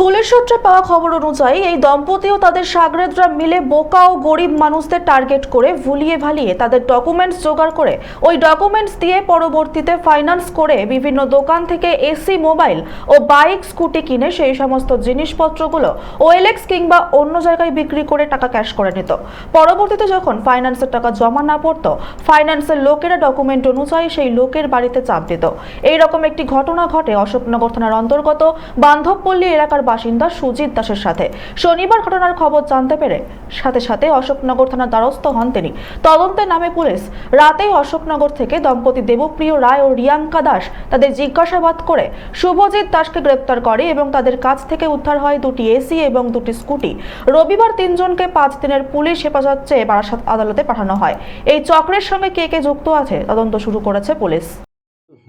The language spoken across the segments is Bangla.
পুলিশ সূত্রে পাওয়া খবর অনুযায়ী এই দম্পতি ও তাদের সাগরেদরা মিলে বোকা ও গরিব মানুষদের টার্গেট করে ভুলিয়ে ভালিয়ে তাদের ডকুমেন্টস জোগাড় করে ওই ডকুমেন্টস দিয়ে পরবর্তীতে ফাইন্যান্স করে বিভিন্ন দোকান থেকে এসি মোবাইল ও বাইক স্কুটি কিনে সেই সমস্ত জিনিসপত্রগুলো ওএলএক্স কিংবা অন্য জায়গায় বিক্রি করে টাকা ক্যাশ করে নিত। পরবর্তীতে যখন ফাইন্যান্সের টাকা জমা না পড়তো ফাইন্যান্সের লোকেরা ডকুমেন্ট অনুযায়ী সেই লোকের বাড়িতে চাপ দিত। এইরকম একটি ঘটনা ঘটে অশোকনগর থানার অন্তর্গত বান্ধবপল্লী এলাকার বাসিন্দা সুজিত দাসের সাথে। শনিবার ঘটনার খবর জানতে পেরে সাথে সাথে অশোকনগর থানার দ্বারস্থ হন তিনি। তদন্তে নামে পুলিশ রাতেই অশোকনগর থেকে দম্পতি দেবপ্রিয় রায় ও রিয়াঙ্কা দাস তাদের জিজ্ঞাসাবাদ করে শুভজিৎ দাসকে গ্রেপ্তার করে এবং তাদের কাছ থেকে উদ্ধার হয় দুটি এসি এবং দুটি স্কুটি। রবিবার তিনজনকে পাঁচ দিনের পুলিশ হেফাজত চেয়ে বারাসাত আদালতে পাঠানো হয়। এই চক্রের সঙ্গে কে কে যুক্ত আছে তদন্ত শুরু করেছে পুলিশ।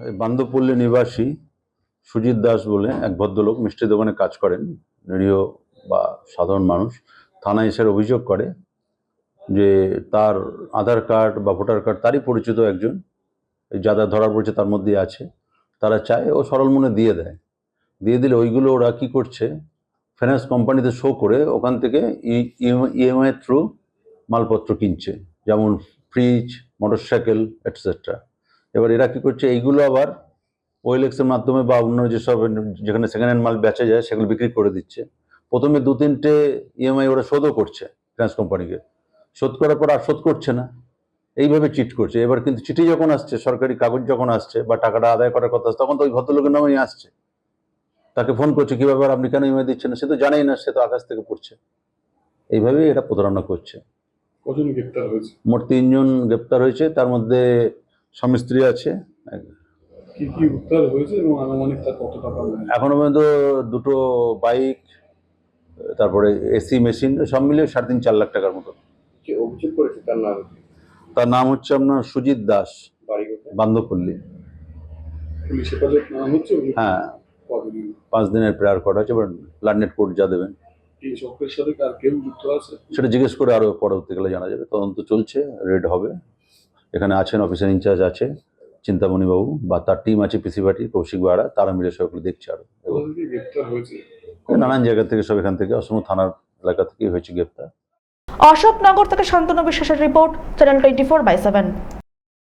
এই বান্দবপল্লী নিবাসী সুজিত দাস বলে এক ভদ্রলোক মিষ্টি দোকানে কাজ করেন, নিরীহ বা সাধারণ মানুষ। থানায় এসে অভিযোগ করে যে তার আধার কার্ড বা ভোটার কার্ড তারই পরিচিত একজন, এই যাদের ধরার পড়ছে তার মধ্যে আছে। তারা চায় ও সরল মনে দিয়ে দেয়। দিয়ে দিলে ওইগুলো ওরা কি করছে? ফাইন্যান্স কোম্পানিতে শো করে ওখান থেকে ইএমআই থ্রু মালপত্র কিনছে, যেমন ফ্রিজ মোটরসাইকেল এটসেট্রা এবার এরা কি করছে? এইগুলো আবার ওয়েলেক্সের মাধ্যমে বা অন্য যেসব যেখানে সেকেন্ড হ্যান্ড মাল বেচা যায় সেগুলো বিক্রি করে দিচ্ছে। প্রথমে দু তিনটে ইএমআই ওরা শোধও করছে ফিনান্স কোম্পানিকে শোধ করার পর আর শোধ করছে না। এইভাবে চিট করছে। এবার কিন্তু চিঠি যখন আসছে সরকারি কাগজ যখন আসছে বা টাকাটা আদায় করার কথা আসছে, তখন তো ওই ভদ্রলোকের নামেই আসছে। তাকে ফোন করছে কীভাবে আপনি কেন ইএমআই দিচ্ছেন না? সে তো জানেই না সে তো আকাশ থেকে পড়ছে। এইভাবেই এটা প্রতারণা করছে। কজন গ্রেপ্তার হয়েছে? মোট তিনজন গ্রেপ্তার হয়েছে। তার মধ্যে স্বামী স্ত্রী আছে কি কি উদ্ধার হয়েছে এবং আনুমানিক তার কত টাকা এখনও পর্যন্ত দুটো বাইক তারপরে এসি মেশিন সব মিলিয়ে সাড়ে তিন চার লাখ টাকার মতো। যে অভিযোগ করেছে? তার নাম তার নাম হচ্ছে আপনার সুজিত দাস। বাড়ি বান্ধবপল্লী পুলিশ হেফাজত নাম হচ্ছে হ্যাঁ। কতদিন? পাঁচ দিনের প্রেয়ার করা হচ্ছে এবার লার্নেট কোর্ট যা দেবেন। এই চক্রের সাথে আর কেউ যুক্ত আছে? সেটা জিজ্ঞেস করে আরও পরবর্তীকালে জানা যাবে। তদন্ত চলছে রেড হবে। এখানে আছেন অফিসার ইনচার্জ আছে। চিন্তামণি বাবু বা তার টিম আছে পিসি পার্টি কৌশিক বাড়া তারা মিলে সবগুলো দেখছে আরও। এবং গ্রেপ্তার নানান জায়গা থেকে সব এখান থেকে অসম থানার এলাকা থেকে হয়েছে গ্রেপ্তার। অশোকনগর থেকে শান্তনু বিশ্বাসের report channel twenty four by seven.